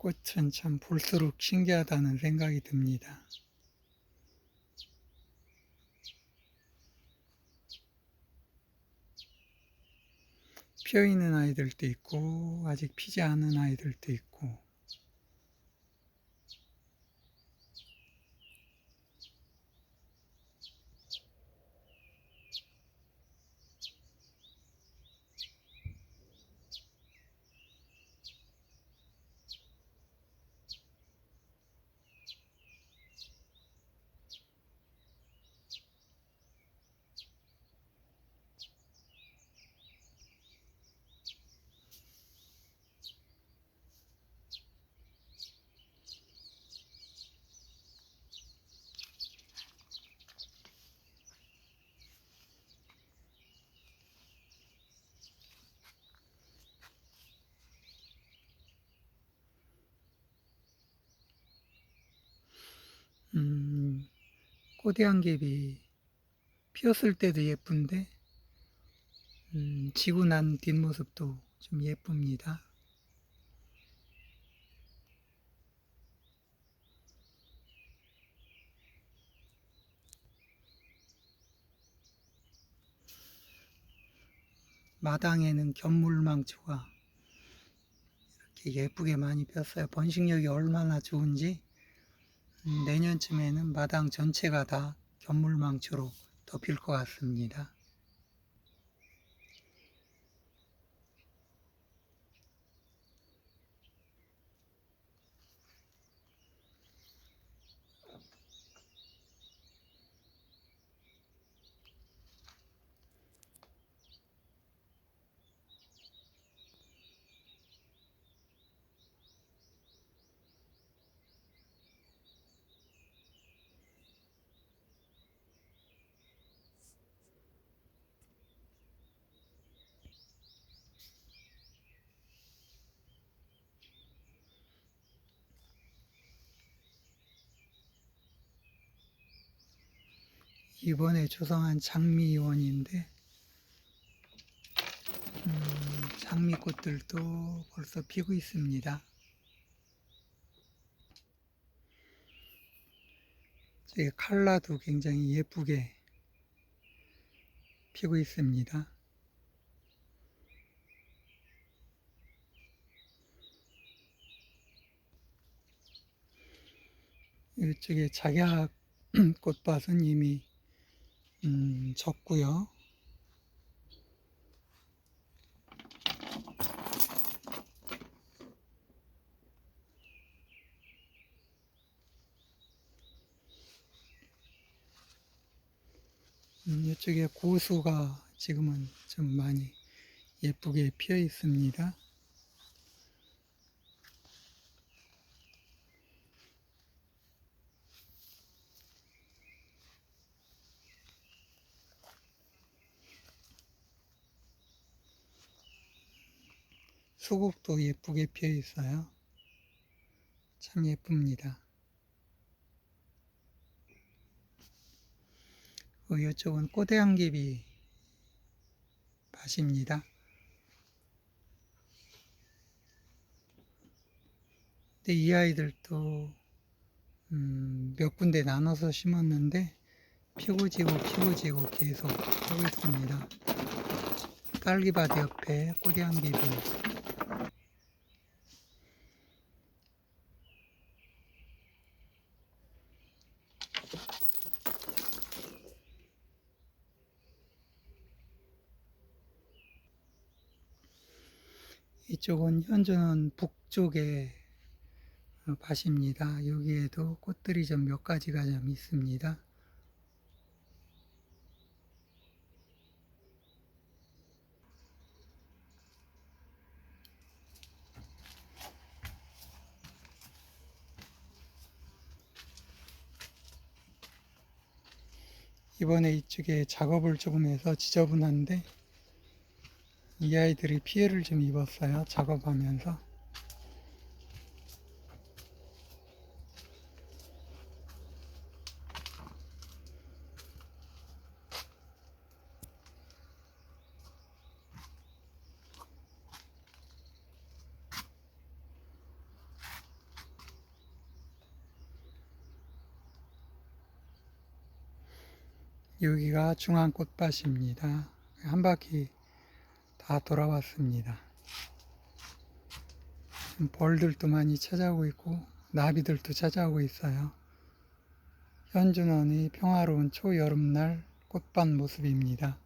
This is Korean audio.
꽃은 참 볼수록 신기하다는 생각이 듭니다. 피어 있는 아이들도 있고, 아직 피지 않은 아이들도 있고, 음, 꽃대한개비 피었을 때도 예쁜데, 음, 지고 난 뒷모습도 좀 예쁩니다. 마당에는 견물망초가 이렇게 예쁘게 많이 폈어요. 번식력이 얼마나 좋은지 음, 내년쯤에는 마당 전체가 다 견물망초로 덮일 것 같습니다. 이번에 조성한 장미원인데 음, 장미꽃들도 벌써 피고 있습니다. 저기 칼라도 굉장히 예쁘게 피고 있습니다. 이쪽에 작약 꽃밭은 이미 음, 적고요. 음, 이쪽에 고수가 지금은 좀 많이 예쁘게 피어 있습니다. 수국도 예쁘게 피어 있어요. 참 예쁩니다. 어, 이쪽은 꼬대향개비 밭입니다. 근데 이 아이들도 음, 몇 군데 나눠서 심었는데 피고 지고 피고 지고 계속 하고 있습니다. 딸기밭 옆에 꼬대향개비 이쪽은 현주는 북쪽의 어, 밭입니다. 여기에도 꽃들이 좀 몇 가지가 좀 있습니다. 이번에 이쪽에 작업을 조금 해서 지저분한데 이 아이들이 피해를 좀 입었어요. 작업하면서. 여기가 중앙 꽃밭입니다. 한 바퀴 다 돌아왔습니다. 벌들도 많이 찾아오고 있고 나비들도 찾아오고 있어요. 현준원의 평화로운 초여름날 꽃밭 모습입니다.